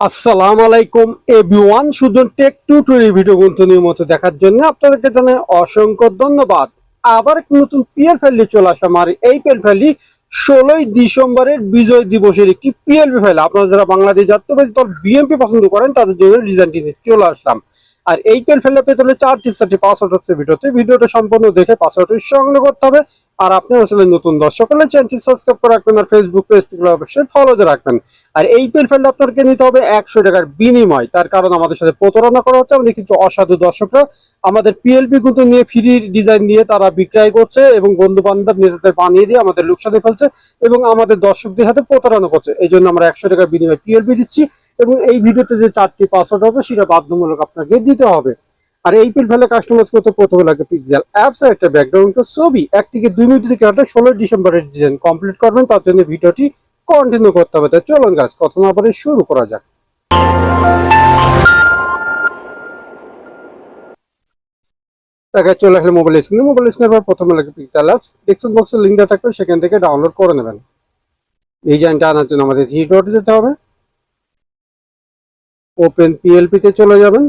আসসালামু আলাইকুম everyone, Sujan tech tutorial video গ্রন্থ নিয়মিত দেখার জন্য আপনাদেরকে জানাই অসংখ্য ধন্যবাদ। আবার এক নতুন পিএল ফাইল চলে আসলাম, আর এই পিএল ফ্যালি ষোলোই ডিসেম্বরের বিজয় দিবসের একটি পিএলপি ফাইল। আপনারা যারা বাংলাদেশ জাতীয়বাদী দল বিএমপি পছন্দ করেন, তাদের জন্য ডিজাইনটি চলে আসলাম। আর এই পেল ফেলে পেতে হলে চারটি চারটি পাসওয়ার্ড হচ্ছে ভিডিওতে। ভিডিওটা সম্পূর্ণ দেখে পাসওয়ার্ডটি সংগ্রহ করতে হবে। আর আপনি আসলে নতুন দর্শক হলে চ্যানেলটি সাবস্ক্রাইব করে রাখবেন আর ফেসবুক পেজ থেকে অবশ্যই ফলো দিয়ে রাখবেন। আর এই পেল ফেলটা আপনাকে নিতে হবে একশো টাকার বিনিময়। তার কারণ আমাদের সাথে প্রতারণা করা হচ্ছে, আমাদের কিছু অসাধু দর্শকরা। আমাদের পিএলপি কিন্তু নিয়ে ফ্রি ডিজাইন নিয়ে তারা বিক্রয় করছে এবং বন্ধু বান্ধব নেতাদের বানিয়ে দিয়ে আমাদের লোকসানে ফেলছে এবং আমাদের দর্শকদের হাতে প্রতারণা করছে। এই জন্য আমরা একশো টাকার বিনিময় পিএলপি দিচ্ছি। এবং এই ভিডিওতে যে চারটি পাসওয়ার্ড আছে, সেটা বাধ্যমূলক আপনাকে দিতে হবে। আর এই পিল ফেলে কাস্টমাইজ করতে প্রথমে লাগে পিক্সেল অ্যাপস একটা ব্যাকগ্রাউন্ড ছবি। এক থেকে দুই মিনিট থেকে একটা ষোলো ডিসেম্বরের ডিজাইন কমপ্লিট করবেন, তার জন্য ভিডিওটি কন্টিনিউ করতে হবে। তাই চলুন গাছ কথা না বলে শুরু করা যাক। চলে মোবাইল মোবাইল পর প্রথমে থাকবে, সেখান থেকে ডাউনলোড করে নেবেন। ডিজাইনটা আনার জন্য আমাদের থ্রি ডট যেতে হবে। ওপেন পিএলপি তে চলে যাবেন।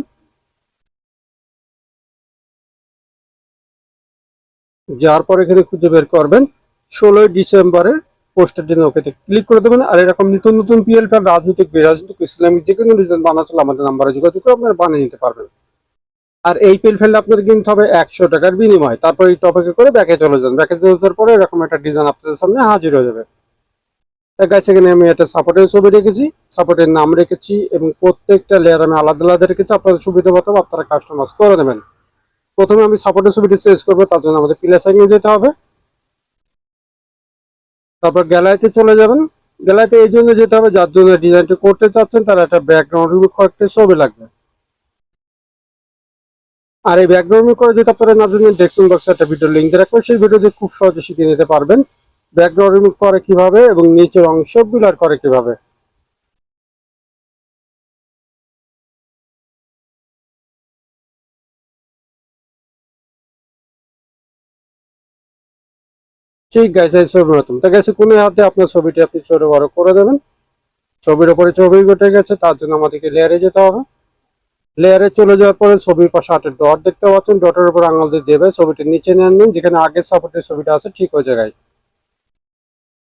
যাওয়ার পর এখানে খুঁজে বের করবেন ষোলোই ডিসেম্বরের পোস্টার ডিজাইন ওকেতে ক্লিক করে দেবেন। আর এরকম নতুন নতুন পিএলপি আর রাজনৈতিক রাজনৈতিক ইসলামিক যে কোনো ডিজাইন বানাতে আমাদের নাম্বারে যোগাযোগ করে আপনারা বানিয়ে নিতে পারবেন। আর এই পিল ফেললে আপনাদের কিনতে হবে একশো টাকার বিনিময়। তারপর এই টপিকে করে ব্যাকে চলে যান। ব্যাকে চলে যাওয়ার পরে এরকম একটা ডিজাইন আপনাদের সামনে হাজির হয়ে যাবে। গাছ এখানে আমি একটা সাপোর্টের ছবি রেখেছি। সাপোর্টের নাম রেখেছি এবং প্রত্যেকটা লেয়ার আমি আলাদা আলাদা রেখেছি। আপনাদের সুবিধা মতো আপনারা কাস্টমাইজ করে নেবেন। প্রথমে আমি সাপোর্টের ছবিটি চেঞ্জ করব, তার জন্য আমাদের প্লেস আইনে যেতে হবে। তারপর গ্যালারিতে চলে যাবেন। গ্যালারিতে এই জন্য যেতে হবে, যার জন্য ডিজাইনটি করতে চাচ্ছেন, তার একটা ব্যাকগ্রাউন্ড কয়েকটা ছবি লাগবে। আর এই ব্যাকগ্রাউন্ড করে যদি আপনারা না জানেন ডেসক্রিপশন বক্সে একটা ভিডিও লিঙ্ক রাখবেন। সেই ভিডিও দিয়ে খুব সহজে শিখে নিতে পারবেন। ব্যাকগ্রাউন্ড রিমুভ করে কীভাবে এবং নিচের অংশ বিলার করে কীভাবে? ঠিক গাইছে এই ছবির মতন। তা গেছে কোন হাতে আপনার ছবিটি আপনি ছোট বড় করে দেবেন? ছবির উপরে ছবি উঠে গেছে, তার জন্য আমাদেরকে লেয়ারে যেতে হবে। লেয়ারে চলে যাওয়ার পরে ছবির পাশে আটে ডট দেখতে পাচ্ছেন। ডটের উপর আঙুল দিয়ে দেবে, ছবিটি নিচে নিয়ে আনবেন যেখানে আগের সাপোর্টের ছবিটা আছে, ঠিক ওই জায়গায়।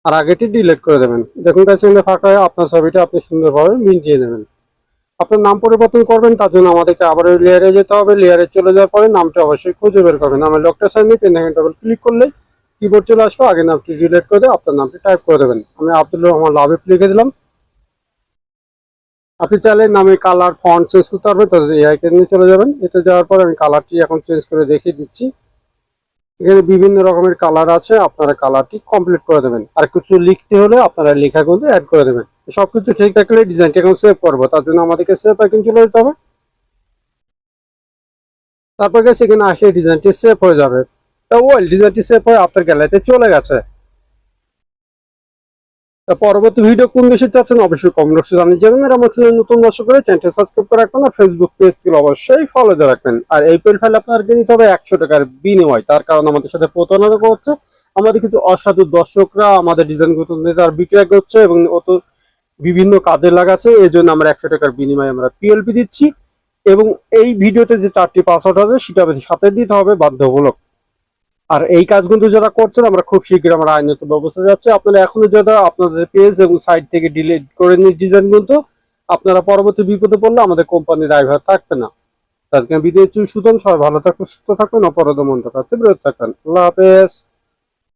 আর আগেটি ডিলিট করে দেবেন। দেখুন কাছে ফাঁকা হয়ে আপনার ছবিটা আপনি সুন্দরভাবে মিটিয়ে দেবেন আপনার নাম পরিবর্তন করবেন, তার জন্য আমাদেরকে আবার ওই লেয়ারে যেতে হবে। লেয়ারে চলে যাওয়ার পরে নামটা অবশ্যই খুঁজে বের করবেন। আমার doctor sign pen double click করলে কিবোর্ড চলে আসবে। আগে নামটি ডিলিট করে আপনার নামটি টাইপ করে দেবেন। আমি আব্দুল রহমান লাভে লিখে দিলাম। আপনি চাইলে নামে কালার ফন্ট চেঞ্জ করতে পারবেন তো এআই কে নিয়ে চলে যাবেন। এতে যাওয়ার পর আমি কালারটি এখন চেঞ্জ করে দেখিয়ে দিচ্ছি। এখানে বিভিন্ন রকমের কালার আছে, আপনারা কালারটি কমপ্লিট করে দেবেন। আর কিছু লিখতে হলে আপনারা লেখা কিন্তু অ্যাড করে দেবেন। সবকিছু ঠিক থাকলে ডিজাইনটি এখন সেভ করব, তার জন্য আমাদেরকে সেভ আইকন চলে যেতে হবে। তারপর গেছে এখানে আসলে ডিজাইনটি সেভ হয়ে যাবে। তা ওয়েল ডিজাইনটি সেভ হয়ে আপনার গ্যালারিতে চলে গেছে। পরবর্তী ভিডিও কোন দেশে চাচ্ছেন অবশ্যই কমেন্ট বক্সে জানিয়ে যাবেন। আর আমার চ্যানেল নতুন দর্শক করে চ্যানেলটি সাবস্ক্রাইব করে রাখবেন আর ফেসবুক পেজ থেকে অবশ্যই ফলো দিয়ে রাখবেন। আর এই পেল ফাইল আপনাদেরকে নিতে হবে একশো টাকার বিনিময়। তার কারণ আমাদের সাথে প্রতারণা করছে। আমাদের কিছু অসাধু দর্শকরা আমাদের ডিজাইনগুলো তার বিক্রয় করছে এবং অত বিভিন্ন কাজে লাগাচ্ছে। এই জন্য আমরা একশো টাকার বিনিময়ে আমরা পিএলপি দিচ্ছি। এবং এই ভিডিওতে যে চারটি পাসওয়ার্ড আছে, সেটা সাথে দিতে হবে বাধ্যমূলক আর এই কাজ কিন্তু যারা করছেন, আমরা খুব শীঘ্র আমরা আইনত ব্যবস্থা যাচ্ছে। আপনারা এখনও যারা আপনাদের পেজ এবং সাইট থেকে ডিলিট করে নিয়ে ডিজাইন কিন্তু আপনারা পরবর্তী বিপদে পড়লে আমাদের কোম্পানির ড্রাইভার থাকবে না। আজকে বিদেশ সুতরাং সবাই ভালো থাকুন, সুস্থ থাকুন, অপরাধ মন্ত্র বিরত থাকবেন আল্লাহ হাফেজ।